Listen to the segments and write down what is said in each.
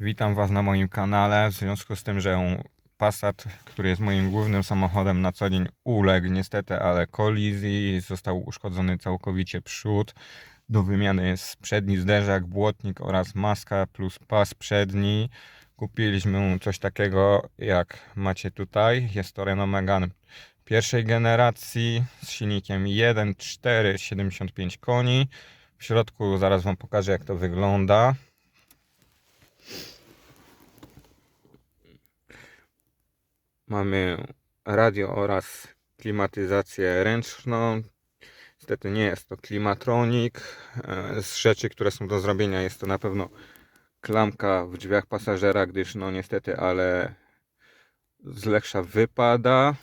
Witam Was na moim kanale. W związku z tym, że Passat, który jest moim głównym samochodem na co dzień, uległ niestety, ale kolizji, został uszkodzony całkowicie przód. Do wymiany jest przedni zderzak, błotnik oraz maska plus pas przedni. Kupiliśmy mu coś takiego jak macie tutaj. Jest to Renault Megane pierwszej generacji z silnikiem 1.4 75 koni. W środku zaraz Wam pokażę jak to wygląda. Mamy radio oraz klimatyzację ręczną. Niestety nie jest to klimatronik. E, Z rzeczy, które są do zrobienia jest to na pewno klamka w drzwiach pasażera, gdyż no niestety, ale z Leksza wypada.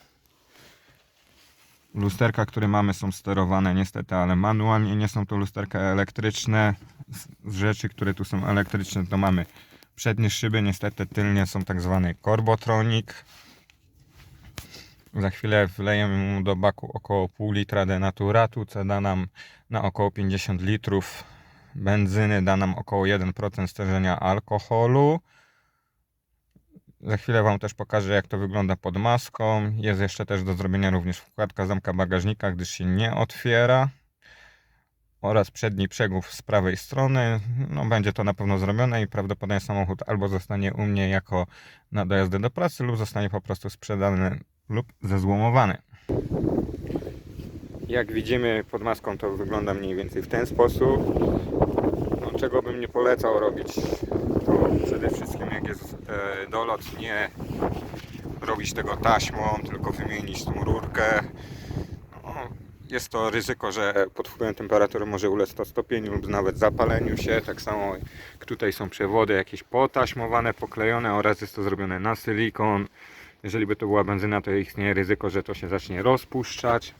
Lusterka, które mamy są sterowane niestety, ale manualnie, nie są to lusterka elektryczne. Z- rzeczy, które tu są elektryczne to mamy przednie szyby, niestety tylnie są tak zwany korbotronik. Za chwilę wlejemy mu do baku około pół litra denaturatu, co da nam na około 50 litrów benzyny, da nam około 1% stężenia alkoholu. Za chwilę Wam też pokażę jak to wygląda pod maską. Jest jeszcze też do zrobienia również wkładka zamka bagażnika, gdyż się nie otwiera. Oraz przedni przegub z prawej strony. No, będzie to na pewno zrobione i prawdopodobnie samochód albo zostanie u mnie jako na dojazdy do pracy lub zostanie po prostu sprzedany lub zezłomowany. Jak widzimy pod maską to wygląda mniej więcej w ten sposób. No, czego bym nie polecał robić, to przede wszystkim jak jest e, dolot, nie robić tego taśmą, tylko wymienić tą rurkę. Jest to ryzyko, że pod wpływem temperatury może ulec to stopieniu lub nawet zapaleniu się. Tak samo tutaj są przewody jakieś potaśmowane, poklejone oraz jest to zrobione na silikon. Jeżeli by to była benzyna, to istnieje ryzyko, że to się zacznie rozpuszczać.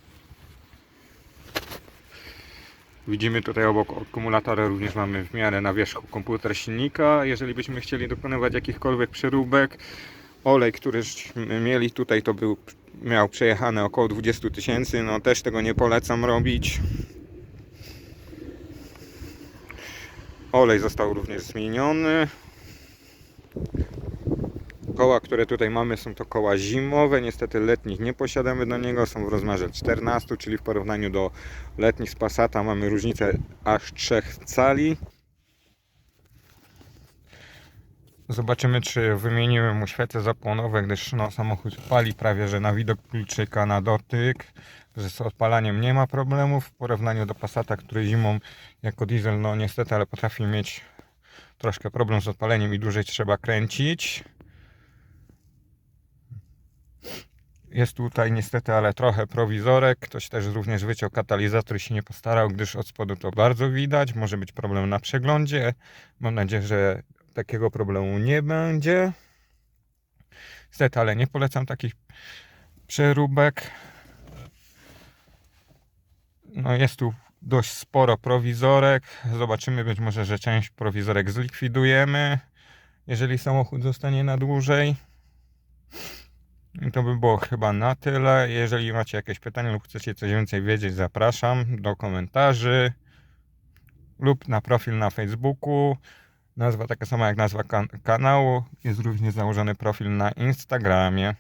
Widzimy tutaj obok akumulatora również mamy w miarę na wierzchu komputer silnika. Jeżeli byśmy chcieli dokonywać jakichkolwiek przeróbek, olej, który żeśmy mieli tutaj, to był, miał przejechane około 20 tysięcy. No też tego nie polecam robić. Olej został również zmieniony. Koła, które tutaj mamy, są to koła zimowe. Niestety letnich nie posiadamy do niego. Są w rozmiarze 14, czyli w porównaniu do letnich z Passata mamy różnicę aż 3 cali. Zobaczymy, czy wymienimy mu świece zapłonowe, gdyż no, samochód pali prawie, że na widok kluczyka, na dotyk, że z odpalaniem nie ma problemów w porównaniu do Passata, który zimą jako diesel, no niestety, ale potrafi mieć troszkę problem z odpaleniem i dłużej trzeba kręcić. Jest tutaj niestety, ale trochę prowizorek. Ktoś też również wyciął katalizator i się nie postarał, gdyż od spodu to bardzo widać. Może być problem na przeglądzie. Mam nadzieję, że takiego problemu nie będzie. Niestety, ale nie polecam takich przeróbek. No jest tu dość sporo prowizorek. Zobaczymy być może, że część prowizorek zlikwidujemy, jeżeli samochód zostanie na dłużej. I to by było chyba na tyle. Jeżeli macie jakieś pytania lub chcecie coś więcej wiedzieć, zapraszam do komentarzy lub na profil na Facebooku. Nazwa taka sama jak nazwa kan- kanału. Jest również założony profil na Instagramie.